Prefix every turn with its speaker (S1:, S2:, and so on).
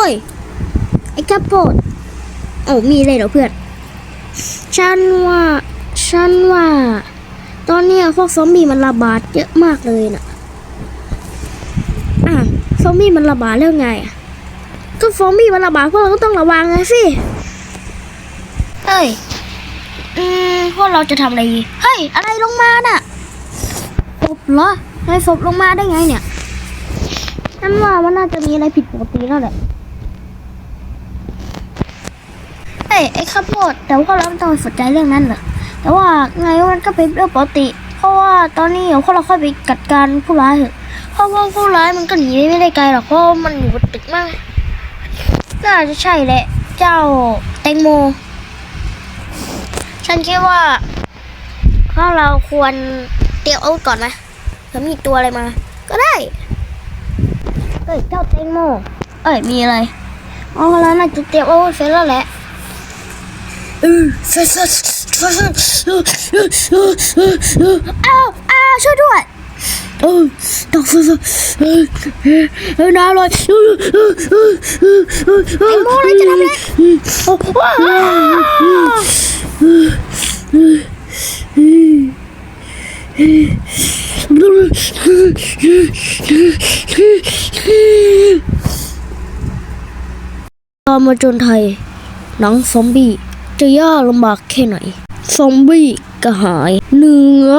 S1: อ้ย ไอ้กระโปดโอ้มีเลยเหรอเพื่อน ฉันว่า ฉันว่า ตอนเนี้ยพวกซอมบี้มันระบาดเยอะมากเลยน่ะอะซอมบี้มันระบาดเรื่องไงอะก็ซอมบี้มันระบาดพวกเราก็ต้องระวังไงสิเฮ้ย อืมพวกเราจะทำอะไรดีเฮ้ย อะไรลงมาน่ะศพเหรอทำไมศพลงมาได้ไงเนี่ยฉันว่ามันน่าจะมีอะไรผิดปกติแล้วแหละ เฮ้ย ไอ้ข้าวโพดแต่ว่าเราไม่ต้องไปสนใจเรื่องนั้นหรอกแต่ว่าไงมันก็เป็นเรื่องปกติ เพราะว่าตอนนี้เดี๋ยวพวกเราค่อยไปจัดการผู้ร้ายเถอะเพราะว่าผู้ร้ายมันก็หนีไม่ได้ไกลหรอกเพราะมันอยู่บนตึกมากน่าจะใช่แหละ เจ้าแตงโม ฉันคิดว่าพวกเราควรเตรียมอาวุธก่อนไหมเผื่อมีตัวอะไรมา ก็ได้เอ้ยเจ้าแตงโม เอ้ยมีอะไรอ๋อแล้วน่าจะเตรียมอาวุธเสร็จแล้วแหละ เออเฟสเฟสเฟสอ้าวอ้าวช่วยด้วยเออดอกเฟสเออเออน้าเลยไอ้โมอะไรจะทำเลยว้าวตามมาจนไทยหนังซอมบี้ จะยากลำบากแค่ไหน ซอมบี้กระหาย เนื้อ